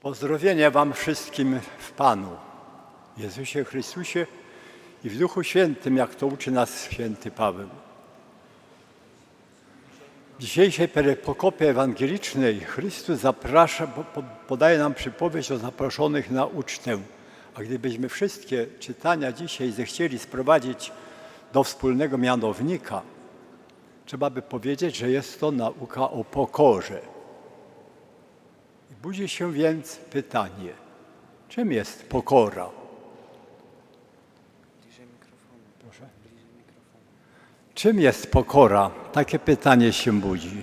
Pozdrowienia Wam wszystkim w Panu, Jezusie Chrystusie i w Duchu Świętym, jak to uczy nas święty Paweł. W dzisiejszej perepokopie ewangelicznej Chrystus zaprasza, po- po- podaje nam przypowieść o zaproszonych na ucztę. A gdybyśmy wszystkie czytania dzisiaj zechcieli sprowadzić do wspólnego mianownika, trzeba by powiedzieć, że jest to nauka o pokorze. Budzi się więc pytanie, czym jest pokora? Proszę. Czym jest pokora? Takie pytanie się budzi.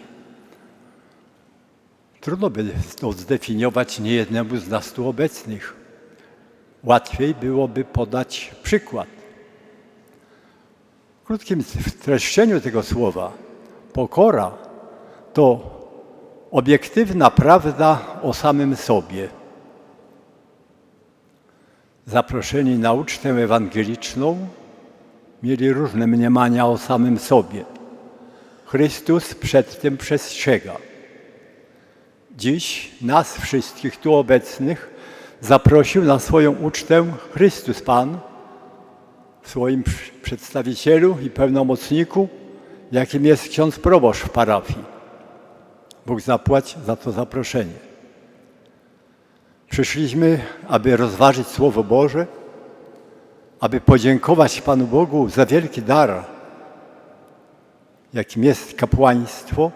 Trudno by to zdefiniować niejednemu z nas tu obecnych. Łatwiej byłoby podać przykład. W krótkim streszczeniu tego słowa, pokora to obiektywna prawda o samym sobie. Zaproszeni na ucztę ewangeliczną mieli różne mniemania o samym sobie. Chrystus przed tym przestrzega. Dziś nas wszystkich tu obecnych zaprosił na swoją ucztę Chrystus Pan w swoim przedstawicielu i pełnomocniku, jakim jest ksiądz proboszcz w parafii. Bóg zapłać za to zaproszenie. Przyszliśmy, aby rozważyć Słowo Boże, aby podziękować Panu Bogu za wielki dar, jakim jest kapłaństwo,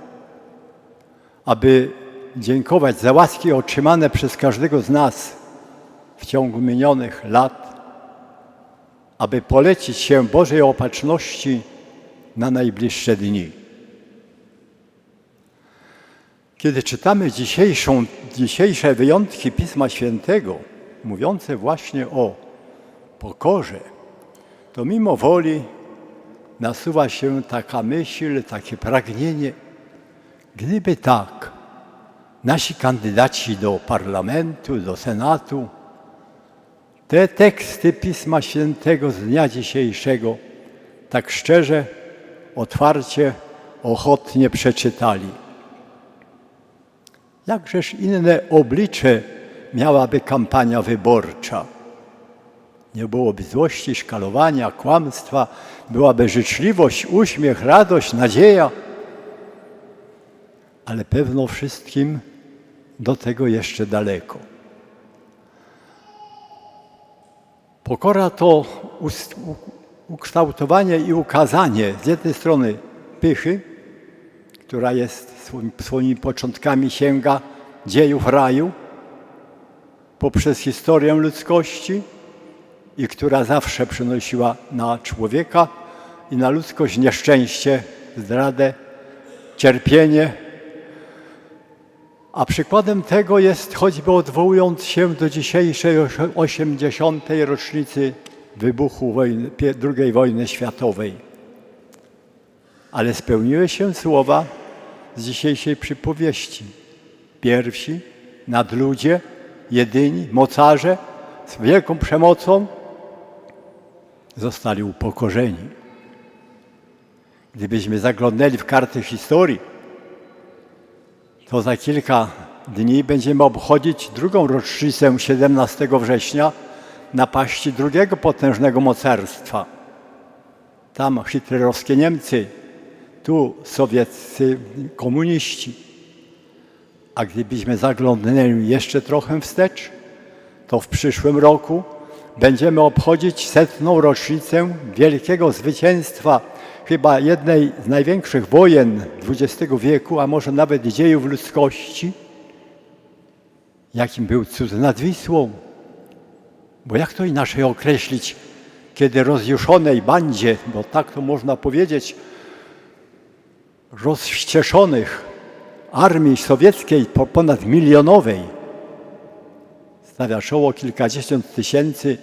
aby dziękować za łaski otrzymane przez każdego z nas w ciągu minionych lat, aby polecić się Bożej opatrzności na najbliższe dni. Kiedy czytamy dzisiejsze wyjątki Pisma Świętego, mówiące właśnie o pokorze, to mimo woli nasuwa się taka myśl, takie pragnienie, gdyby tak, nasi kandydaci do parlamentu, do senatu, te teksty Pisma Świętego z dnia dzisiejszego tak szczerze, otwarcie, ochotnie przeczytali. Jakżeż inne oblicze miałaby kampania wyborcza? Nie byłoby złości, szkalowania, kłamstwa, byłaby życzliwość, uśmiech, radość, nadzieja. Ale pewno wszystkim do tego jeszcze daleko. Pokora to ukształtowanie i ukazanie z jednej strony pychy, która jest swoim, swoimi początkami sięga dziejów raju poprzez historię ludzkości i która zawsze przynosiła na człowieka i na ludzkość nieszczęście, zdradę, cierpienie. A przykładem tego jest choćby odwołując się do dzisiejszej osie- 80. rocznicy wybuchu wojny, II wojny światowej ale spełniły się słowa z dzisiejszej przypowieści. Pierwsi, nadludzie, jedyni, mocarze z wielką przemocą zostali upokorzeni. Gdybyśmy zaglądnęli w karty historii, to za kilka dni będziemy obchodzić drugą rocznicę 17 września napaści drugiego potężnego mocarstwa. Tam hitlerowskie Niemcy, tu sowieccy komuniści. A gdybyśmy zaglądnęli jeszcze trochę wstecz, to w przyszłym roku będziemy obchodzić setną rocznicę wielkiego zwycięstwa, chyba jednej z największych wojen XX wieku, a może nawet dziejów ludzkości, jakim był cud nad Wisłą. Bo jak to inaczej określić, kiedy rozjuszonej bandzie, bo tak to można powiedzieć, rozwścieszonych armii sowieckiej po- ponad milionowej stawia czoło kilkadziesiąt tysięcy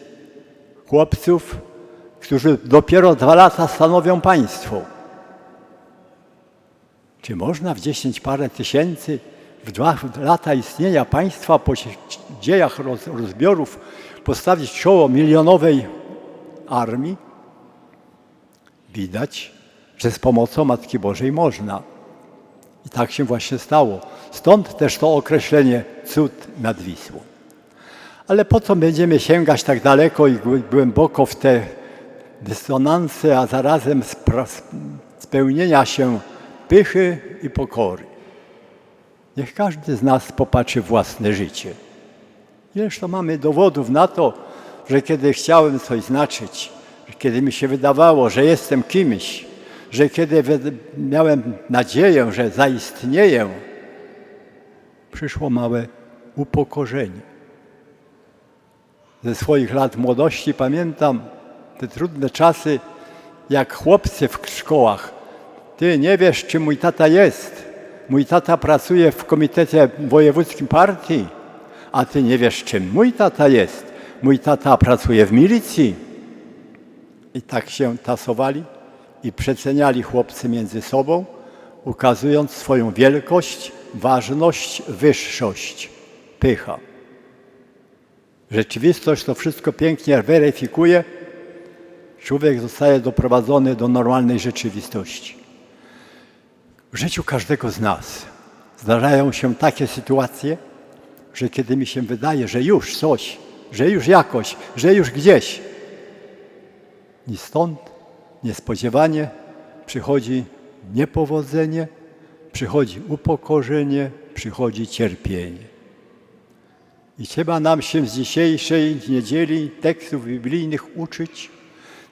chłopców, którzy dopiero dwa lata stanowią państwo. Czy można w dziesięć parę tysięcy, w dwa lata istnienia państwa po dziejach roz, rozbiorów postawić czoło milionowej armii? Widać, że z pomocą Matki Bożej można. I tak się właśnie stało. Stąd też to określenie cud nad Wisłą. Ale po co będziemy sięgać tak daleko i głę- głęboko w te dysonanse, a zarazem spełnienia się pychy i pokory? Niech każdy z nas popatrzy własne życie. Ileż to mamy dowodów na to, że kiedy chciałem coś znaczyć, kiedy mi się wydawało, że jestem kimś, że kiedy miałem nadzieję, że zaistnieję, przyszło małe upokorzenie. Ze swoich lat młodości pamiętam te trudne czasy, jak chłopcy w szkołach. Ty nie wiesz, czy mój tata jest. Mój tata pracuje w komitecie wojewódzkim partii, a ty nie wiesz, czym mój tata jest. Mój tata pracuje w milicji. I tak się tasowali i przeceniali chłopcy między sobą, ukazując swoją wielkość, ważność, wyższość, pycha. Rzeczywistość to wszystko pięknie weryfikuje. Człowiek zostaje doprowadzony do normalnej rzeczywistości. W życiu każdego z nas zdarzają się takie sytuacje, że kiedy mi się wydaje, że już coś, że już jakoś, że już gdzieś, ni stąd niespodziewanie przychodzi niepowodzenie, przychodzi upokorzenie, przychodzi cierpienie. I trzeba nam się z dzisiejszej niedzieli tekstów biblijnych uczyć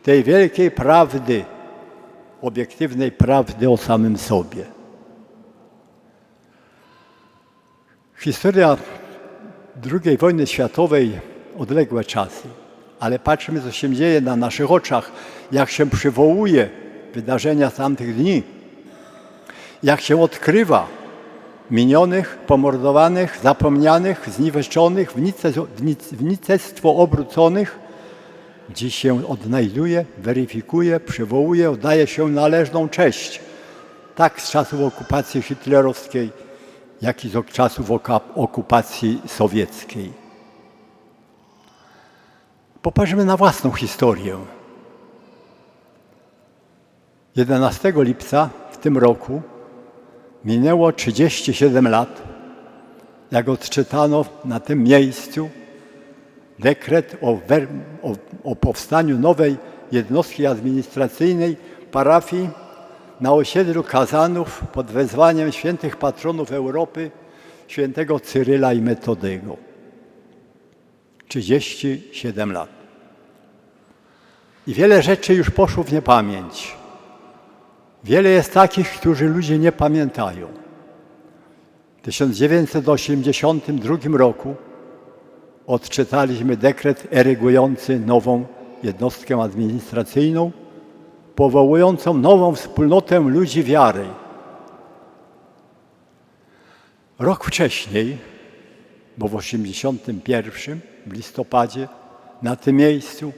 tej wielkiej prawdy, obiektywnej prawdy o samym sobie. Historia II wojny światowej odległe czasy, ale patrzmy, co się dzieje na naszych oczach, jak się przywołuje wydarzenia tamtych dni, jak się odkrywa minionych, pomordowanych, zapomnianych, zniweczonych, w nice- w nic- w nicestwo obróconych, dziś się odnajduje, weryfikuje, przywołuje, oddaje się należną cześć. Tak z czasów okupacji hitlerowskiej, jak i z czasów okupacji sowieckiej. Popatrzmy na własną historię. 11 lipca w tym roku minęło 37 lat, jak odczytano na tym miejscu dekret o, o, o powstaniu nowej jednostki administracyjnej parafii na osiedlu Kazanów pod wezwaniem świętych patronów Europy, świętego Cyryla i Metodego. 37 lat. I wiele rzeczy już poszło w niepamięć. Wiele jest takich, którzy ludzie nie pamiętają. W 1982 roku odczytaliśmy dekret erygujący nową jednostkę administracyjną, powołującą nową wspólnotę ludzi wiary. Rok wcześniej, bo w 1981 w listopadzie na tym miejscu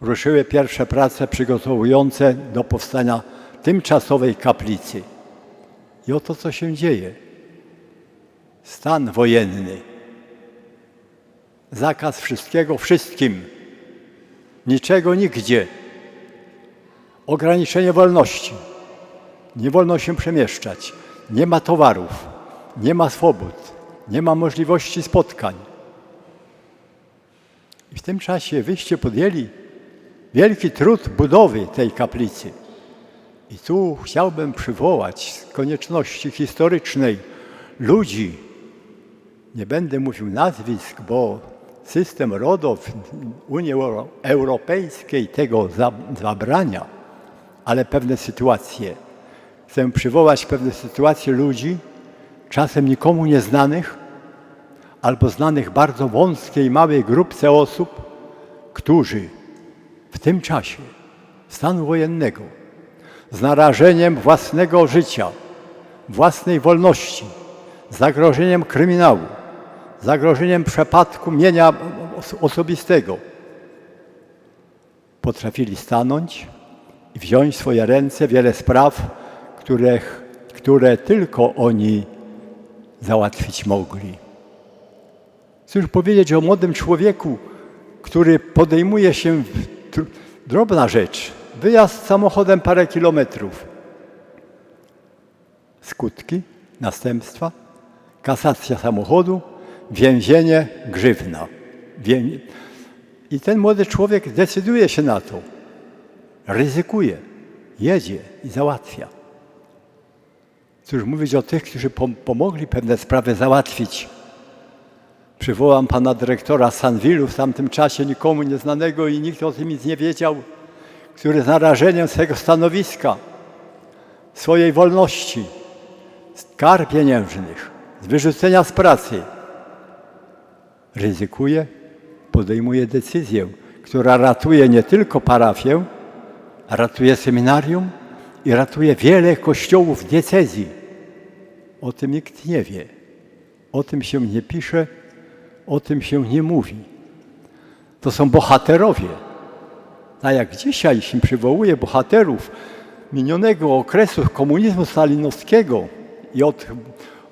ruszyły pierwsze prace przygotowujące do powstania tymczasowej kaplicy. I oto co się dzieje. Stan wojenny. Zakaz wszystkiego wszystkim. Niczego nigdzie. Ograniczenie wolności. Nie wolno się przemieszczać. Nie ma towarów. Nie ma swobód. Nie ma możliwości spotkań. I w tym czasie wyście podjęli wielki trud budowy tej kaplicy. I tu chciałbym przywołać z konieczności historycznej ludzi, nie będę mówił nazwisk, bo system RODO w Unii Euro- Europejskiej tego za- zabrania, ale pewne sytuacje. Chcę przywołać pewne sytuacje ludzi, czasem nikomu nieznanych, albo znanych bardzo wąskiej, małej grupce osób, którzy w tym czasie stanu wojennego z narażeniem własnego życia, własnej wolności, zagrożeniem kryminału, zagrożeniem przepadku mienia os- osobistego, potrafili stanąć i wziąć w swoje ręce wiele spraw, których, które tylko oni załatwić mogli. Chcę już powiedzieć o młodym człowieku, który podejmuje się drobna rzecz, wyjazd samochodem parę kilometrów. Skutki, następstwa, kasacja samochodu, więzienie, grzywna. I ten młody człowiek decyduje się na to. Ryzykuje, jedzie i załatwia. Cóż mówić o tych, którzy pom- pomogli pewne sprawy załatwić. Przywołam pana dyrektora Sanwilu w tamtym czasie, nikomu nieznanego i nikt o tym nic nie wiedział, który z narażeniem swojego stanowiska, swojej wolności, z kar pieniężnych, z wyrzucenia z pracy, ryzykuje, podejmuje decyzję, która ratuje nie tylko parafię, ratuje seminarium i ratuje wiele kościołów diecezji. O tym nikt nie wie. O tym się nie pisze, o tym się nie mówi. To są bohaterowie. A jak dzisiaj się przywołuje bohaterów minionego okresu komunizmu stalinowskiego i, od,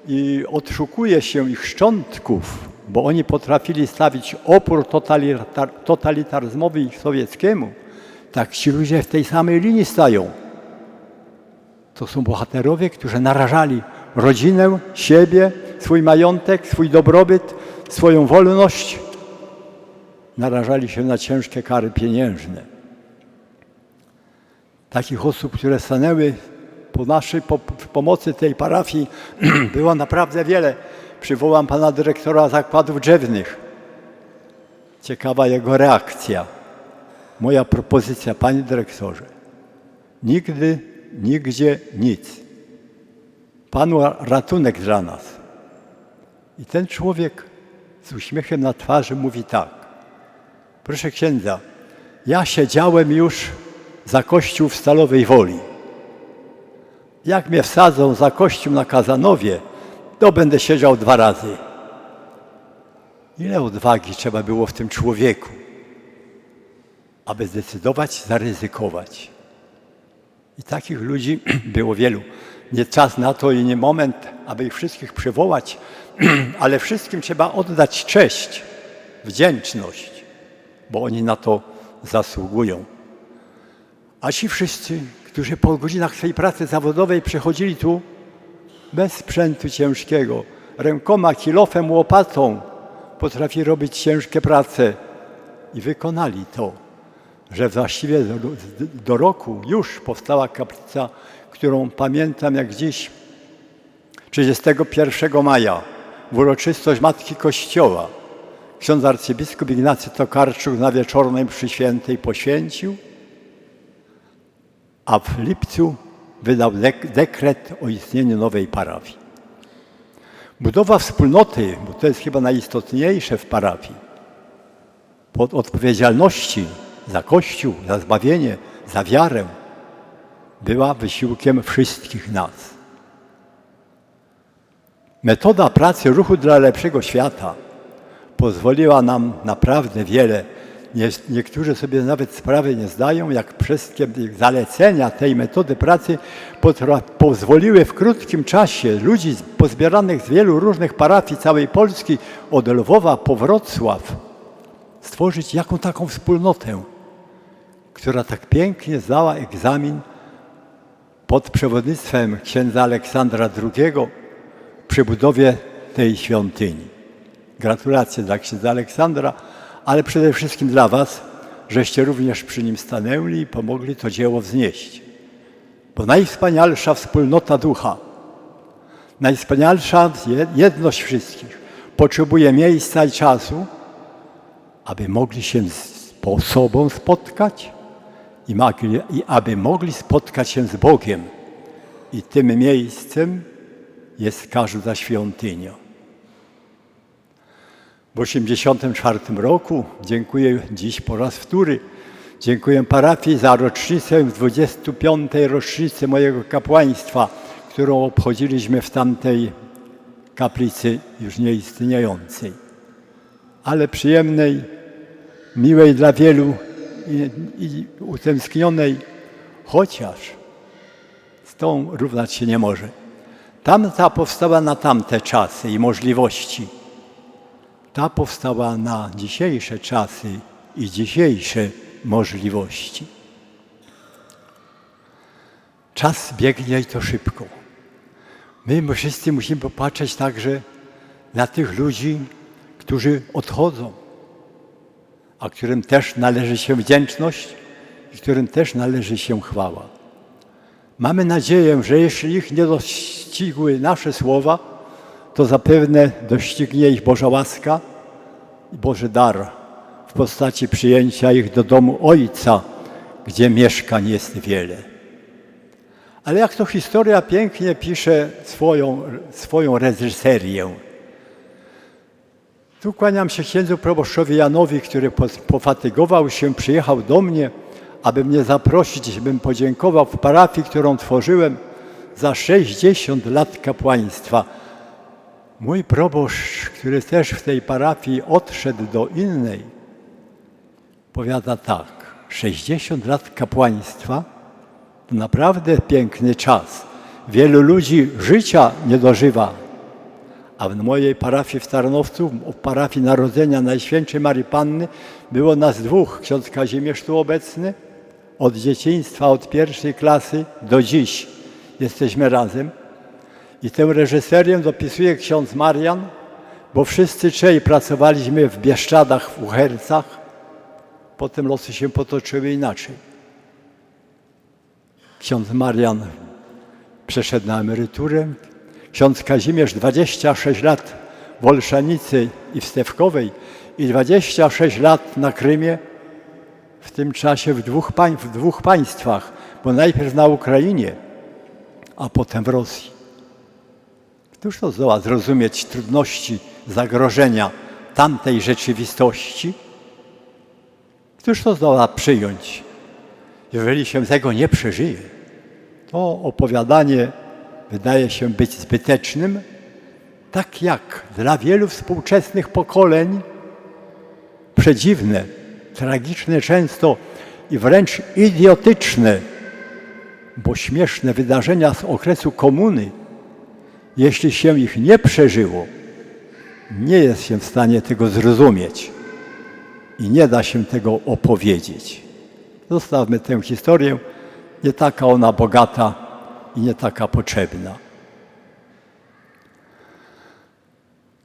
i odszukuje się ich szczątków, bo oni potrafili stawić opór totalitar, totalitaryzmowi sowieckiemu, tak ci ludzie w tej samej linii stają. To są bohaterowie, którzy narażali rodzinę, siebie, swój majątek, swój dobrobyt, swoją wolność. Narażali się na ciężkie kary pieniężne. Takich osób, które stanęły po naszej po, pomocy tej parafii było naprawdę wiele. Przywołam pana dyrektora zakładów drzewnych. Ciekawa jego reakcja. Moja propozycja, panie dyrektorze. Nigdy, nigdzie nic. Panu ratunek dla nas. I ten człowiek z uśmiechem na twarzy mówi tak. Proszę księdza, ja siedziałem już za kościół w Stalowej Woli. Jak mnie wsadzą za kościół na Kazanowie, to będę siedział dwa razy. Ile odwagi trzeba było w tym człowieku, aby zdecydować, zaryzykować. I takich ludzi było wielu. Nie czas na to i nie moment, aby ich wszystkich przywołać, ale wszystkim trzeba oddać cześć, wdzięczność, bo oni na to zasługują. A ci wszyscy, którzy po godzinach swojej pracy zawodowej przychodzili tu bez sprzętu ciężkiego, rękoma, kilofem, łopatą, potrafi robić ciężkie prace i wykonali to, że właściwie do, do roku już powstała kaplica, którą pamiętam jak dziś 31 maja w uroczystość Matki Kościoła. Ksiądz arcybiskup Ignacy Tokarczuk na wieczornej przy świętej poświęcił, a w lipcu wydał dek dekret o istnieniu nowej parafii. Budowa wspólnoty, bo to jest chyba najistotniejsze w parafii, pod odpowiedzialności za Kościół, za zbawienie, za wiarę, była wysiłkiem wszystkich nas. Metoda pracy ruchu dla lepszego świata pozwoliła nam naprawdę wiele. Nie, niektórzy sobie nawet sprawy nie zdają, jak wszystkie zalecenia tej metody pracy pozwoliły w krótkim czasie ludzi pozbieranych z wielu różnych parafii całej Polski, od Lwowa po Wrocław, stworzyć jaką taką wspólnotę, która tak pięknie zdała egzamin pod przewodnictwem księdza Aleksandra II przy budowie tej świątyni. Gratulacje dla księdza Aleksandra, ale przede wszystkim dla Was, żeście również przy nim stanęli i pomogli to dzieło wznieść. Bo najwspanialsza wspólnota ducha, najwspanialsza jedność wszystkich potrzebuje miejsca i czasu, aby mogli się z sobą spotkać i, i aby mogli spotkać się z Bogiem. I tym miejscem jest każda świątynia. W 1984 roku, dziękuję dziś po raz wtóry, dziękuję parafii za rocznicę, 25. rocznicę mojego kapłaństwa, którą obchodziliśmy w tamtej kaplicy już nieistniejącej. Ale przyjemnej, miłej dla wielu i, i utęsknionej, chociaż z tą równać się nie może. Tamta powstała na tamte czasy i możliwości. Ta powstała na dzisiejsze czasy i dzisiejsze możliwości. Czas biegnie i to szybko. My wszyscy musimy popatrzeć także na tych ludzi, którzy odchodzą, a którym też należy się wdzięczność i którym też należy się chwała. Mamy nadzieję, że jeśli ich nie dościgły nasze słowa, to zapewne doścignie ich Boża łaska i Boży dar w postaci przyjęcia ich do domu Ojca, gdzie mieszkań jest wiele. Ale jak to historia pięknie pisze swoją, swoją reżyserię. Tu kłaniam się księdzu proboszczowi Janowi, który pofatygował się, przyjechał do mnie, aby mnie zaprosić, bym podziękował w parafii, którą tworzyłem za 60 lat kapłaństwa. Mój proboszcz, który też w tej parafii odszedł do innej, powiada tak, 60 lat kapłaństwa to naprawdę piękny czas. Wielu ludzi życia nie dożywa, a w mojej parafii w Tarnowcu, w parafii Narodzenia Najświętszej Marii Panny, było nas dwóch. Ksiądz Kazimierz tu obecny, od dzieciństwa, od pierwszej klasy do dziś jesteśmy razem. I tę reżyserię dopisuje ksiądz Marian, bo wszyscy trzej pracowaliśmy w Bieszczadach, w Uhercach. Potem losy się potoczyły inaczej. Ksiądz Marian przeszedł na emeryturę. Ksiądz Kazimierz 26 lat w Olszanicy i w Stewkowej i 26 lat na Krymie, w tym czasie w dwóch, pań, w dwóch państwach, bo najpierw na Ukrainie, a potem w Rosji. Któż to zdoła zrozumieć trudności, zagrożenia tamtej rzeczywistości? Któż to zdoła przyjąć, jeżeli się tego nie przeżyje? To opowiadanie wydaje się być zbytecznym, tak jak dla wielu współczesnych pokoleń przedziwne, tragiczne często i wręcz idiotyczne, bo śmieszne wydarzenia z okresu komuny, jeśli się ich nie przeżyło, nie jest się w stanie tego zrozumieć i nie da się tego opowiedzieć. Zostawmy tę historię, nie taka ona bogata i nie taka potrzebna.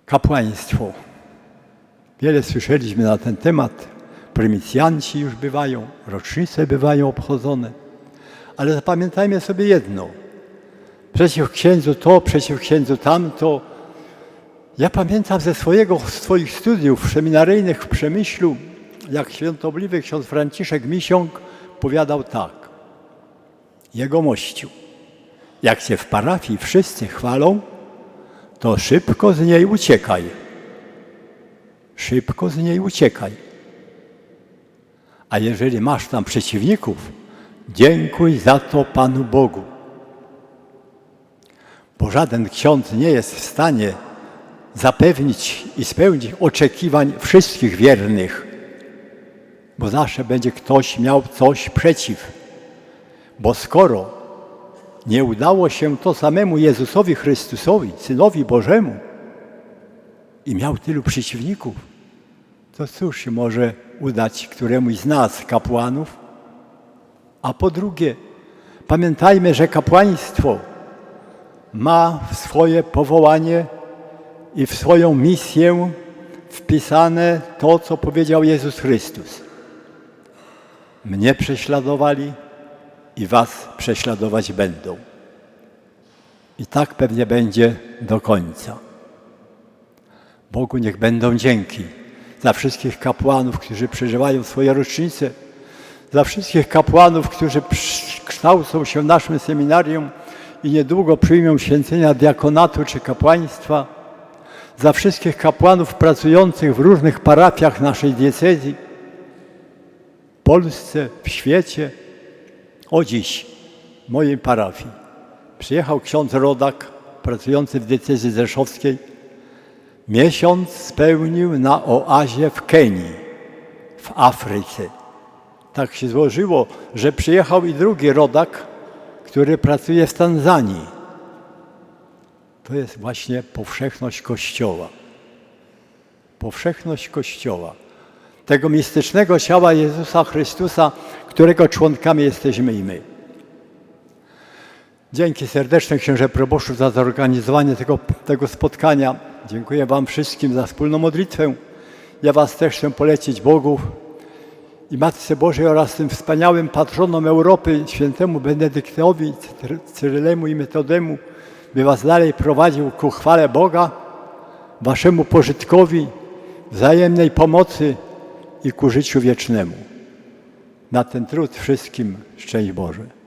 Kapłaństwo. Wiele słyszeliśmy na ten temat. Prymisjanci już bywają, rocznice bywają obchodzone. Ale zapamiętajmy sobie jedno. Przeciw księdzu to, przeciw księdzu tamto. Ja pamiętam ze swojego, swoich studiów seminaryjnych w Przemyślu, jak świętobliwy ksiądz Franciszek Misiąg powiadał tak. Jego mościu. Jak cię w parafii wszyscy chwalą, to szybko z niej uciekaj. Szybko z niej uciekaj. A jeżeli masz tam przeciwników, dziękuj za to Panu Bogu. Bo żaden ksiądz nie jest w stanie zapewnić i spełnić oczekiwań wszystkich wiernych, bo zawsze będzie ktoś miał coś przeciw. Bo skoro nie udało się to samemu Jezusowi Chrystusowi, Synowi Bożemu, i miał tylu przeciwników, to cóż się może udać któremuś z nas, kapłanów? A po drugie, pamiętajmy, że kapłaństwo ma w swoje powołanie i w swoją misję wpisane to, co powiedział Jezus Chrystus. Mnie prześladowali, i was prześladować będą. I tak pewnie będzie do końca. Bogu niech będą dzięki za wszystkich kapłanów, którzy przeżywają swoje rocznice, za wszystkich kapłanów, którzy kształcą się w naszym seminarium i niedługo przyjmą święcenia diakonatu czy kapłaństwa, za wszystkich kapłanów pracujących w różnych parafiach naszej diecezji, w Polsce, w świecie, o dziś w mojej parafii przyjechał ksiądz rodak pracujący w decyzji rzeszowskiej. Miesiąc spełnił na oazie w Kenii, w Afryce. Tak się złożyło, że przyjechał i drugi rodak, który pracuje w Tanzanii. To jest właśnie powszechność Kościoła. Powszechność Kościoła tego mistycznego ciała Jezusa Chrystusa, którego członkami jesteśmy i my. Dzięki serdeczne księże proboszu za zorganizowanie tego, tego spotkania. Dziękuję Wam wszystkim za wspólną modlitwę. Ja Was też chcę polecić Bogu i Matce Bożej oraz tym wspaniałym patronom Europy, świętemu Benedyktowi, Cyr- Cyrylemu i Metodemu, by Was dalej prowadził ku chwale Boga, Waszemu pożytkowi, wzajemnej pomocy i ku życiu wiecznemu. Na ten trud wszystkim szczęść Boże.